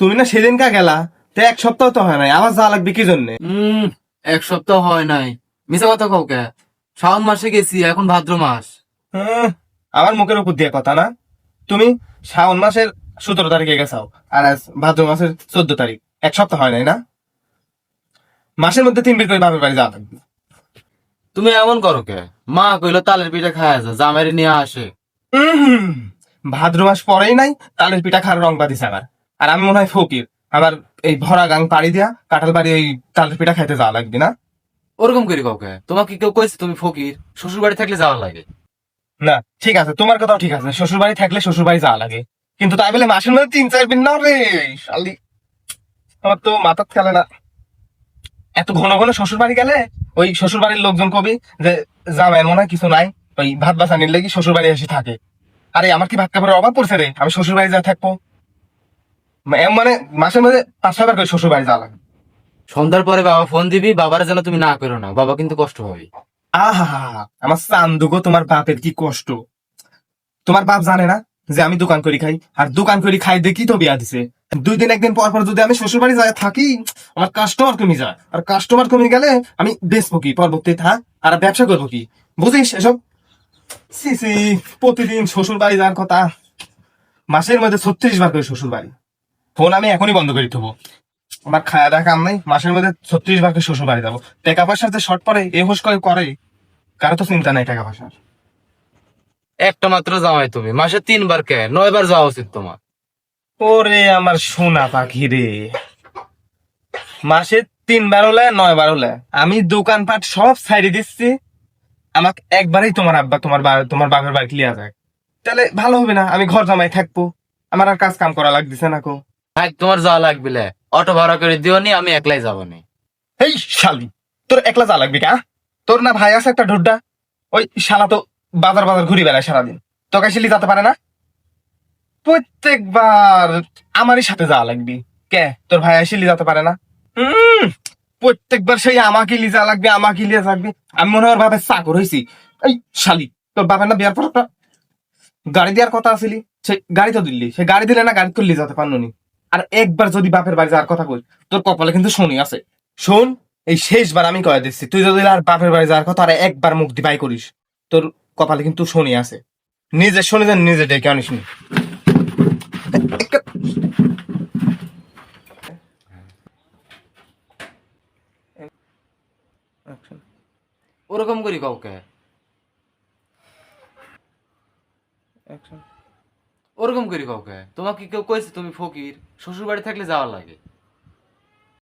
তুমি না সেদিনকা গেলা তো এক সপ্তাহ তো হয় নাই আবার যা লাগবে কি জন্যে? উম এক সপ্তাহ হয় নাই। মিশা কথা কাউকে শ্রাবণ মাসে গেছি এখন ভাদ্র মাস। হুম, আমার মুখের উপর দিয়ে কথা না। তুমি শ্রাবণ মাসের সতেরো তারিখে গেছাও আর আজ ভাদ্র মাসের চোদ্দ তারিখ। এক সপ্তাহ হয় নাই না? মাসের মধ্যে তিন বের করে বাপের বাড়ি যাওয়া লাগবে। তুমি এমন করো কে? মা কইলো তালের পিঠা খায় যা জামাইরে নিয়ে আসে। ভাদ্র মাস পরেই নাই তালের পিঠা খাওয়ার রং বাদিছে আমার। আর আমি মনে হয় ফকির। আবার এই ভরা গাং পাড়ি দিয়া কাঁঠাল বাড়ি ওই তালের পিঠা খাইতে যাওয়া লাগবে না? ওরকম করি কাউকে। তোমাকে কেউ কইছে তুমি ফকির শ্বশুর বাড়ি থাকলে যাওয়া লাগে। না ঠিক আছে তোমার কথাও ঠিক আছে। শ্বশুর বাড়ি থাকলে শ্বশুর বাড়ি যাওয়া লাগে। কিন্তু তাই বলে মাসের মধ্যে তিন চার দিন না রে শালি। আমার তো মাথার খেলে না। এত ঘন ঘন শ্বশুর বাড়ি গেলে ওই শ্বশুর বাড়ির লোকজন কবি যে যাবেন মনে হয় কিছু নাই। ওই ভাত বাসানির লেগে শ্বশুর বাড়ি এসে থাকে। আরে আমার কি ভাত কাপড়ের অভাব পড়ছে রে? আমি শ্বশুর বাড়ি যা থাকব। এম মানে মাসের মধ্যে পাঁচ ছয়বার করে শ্বশুর বাড়ি যাওয়া লাগে। সন্ধ্যার পরে বাবা ফোন দিবি বাবার যেন তুমি না করো না। বাবা কিন্তু কষ্ট হবে আহা আমার চান্দুগো তোমার বাপের কি কষ্ট। তোমার বাপ জানে না যে আমি দোকান করি খাই আর দোকান করি খাই দেখি তো বিয়া দিছে। দুই দিন একদিন পর পর যদি আমি শ্বশুর বাড়ি যাই থাকি আমার কাস্টমার কমে যায়। আর কাস্টমার কমে গেলে আমি বেচবো কি পরবর্তী হ্যাঁ? আর ব্যবসা করব কি? বুঝিস এসব? সি সি প্রতিদিন শ্বশুর বাড়ি যাওয়ার কথা। মাসের মধ্যে ছত্রিশ বার করে শ্বশুর বাড়ি। ফোন আমি এখনই বন্ধ করে দেবো আমার খায়া দেখা কাম নাই মাসের মধ্যে ছত্রিশ করে শ্বশুর বাড়ি যাব। টাকা পয়সার যে শর্ট পরে এ হোস করে করে কারও তো চিন্তা নাই টাকা পয়সার। একটা মাত্র জামাই তুমি মাসে তিনবার কে? নয় বার যাওয়া উচিত তোমার। ওরে আমার সোনা পাখি রে। মাসে তিনবার হলে নয় বার হলে। আমি দোকানপাট সব সাইডে দিচ্ছি। আমাকে একবারেই তোমার আব্বা তোমার তোমার বাপের বাড়ি লিয়া যায় তাহলে ভালো হবে না আমি ঘর জামাই থাকব। আমার আর কাজ কাম করা লাগতেছে না কো। ভাই, তোমার যাওয়া লাগবে লে। অটো ভাড়া করে দিও নি, আমি একলাই যাব নি। এই শালি, তোর একলা যা লাগবে কা? তোর না ভাই আছে একটা ঢোড্ডা? ওই শালা তো বাজার বাজার ঘুরে বেড়ায় সারাদিন। তোকে শিলি যেতে পারে না? প্রত্যেকবার আমারই সাথে যাওয়া লাগবে। কে? তোর ভাই শিলি যেতে পারে না? হুম, প্রত্যেকবার সেই আমাকে লিজা লাগবে, আমাকে লিয়ে লাগবে। আমি মনে হয় বাপের চাকর হয়েছি এই, শালি, তোর বাপের না বিয়ার পর একটা গাড়ি দেওয়ার কথা আসিলি সে গাড়ি তো দিল্লি সে গাড়ি দিলে না গাড়ি তুললি যেতে পারল নি। আর একবার যদি বাপের বাড়ি যাওয়ার কথা কই তোর কপালে কিন্তু শনি আছে। শোন এই শেষবার আমি কয়ে দিচ্ছি তুই যদি আর বাপের বাড়ি যাওয়ার কথা আর একবার মুখ দিবাই করিস তোর কপালে কিন্তু শনি আছে। নিজে শনি যেন নিজে ডেকে আনিস নি। ওরকম করি কাউকে। ওরকম করি কাউকে। তোমাকে কেউ কয়েছে তুমি ফকির শ্বশুর বাড়ি থাকলে যাওয়া লাগে।